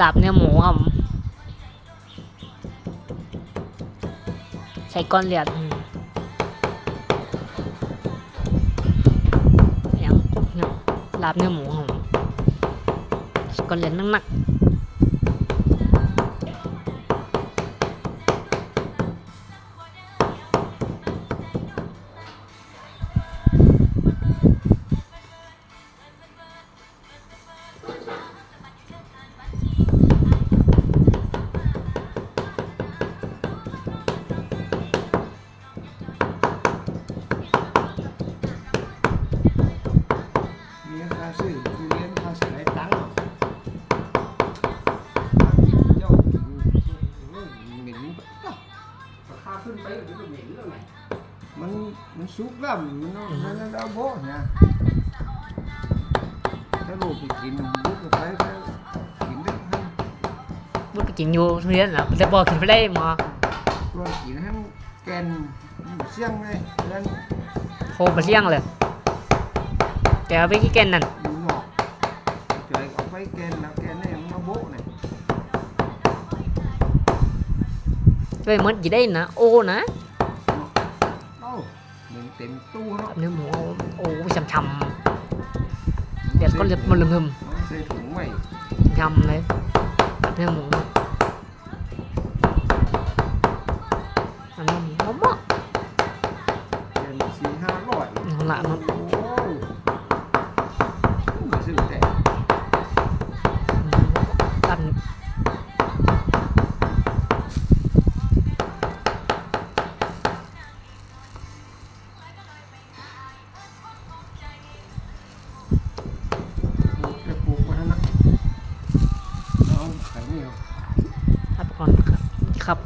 ดาบเนื้อหมูครับผมใช้ก้อนเหรียญอืมอย่างเนี่ยดาบเนื้อหมูครับผมก้อนเหรียญหนักๆ ลี้ยงค่าซื้อเลี้ยงค่าใช้ตังค์เนาะเจ้าเหม็นราคาขึ้นไปมันเหม็นแล้วไงมันมันสุกแล้วมันเนาะมันนั่นเอาโบเนี่ยถ้าลูกไปกินบุกไปก็กินได้ให้มุดไปกินอยู่ทุเรียนนะแต่บอกกินไปได้หมอตัวกินให้แกนเสี่ยงเลยแล้วโคมาเสี่ยงเลย แต่เอาไปกี่แกนนั่นอยู่นอกใจเอาไปแกนแล้วแกนเนี่ยมันมาโบเนี่ยช่วยมดกี่ได้นะโอ้นะเอ้ามันเต็มตู้เนาะเนื้อหมูเอาโอ้ช้ำๆเดี๋ยวก็เลือดมันลืมใส่ถุงไว้ๆช้ำๆเลยเนื้อหมูอันนี้หมูมากเดือนสี่ห้าร้อยเอาละมัน โอ้ยมาซื้อแต่ ตัน ปลู กจะปลูกมานะเอาไข่เหนียวครับก่อนครับครับ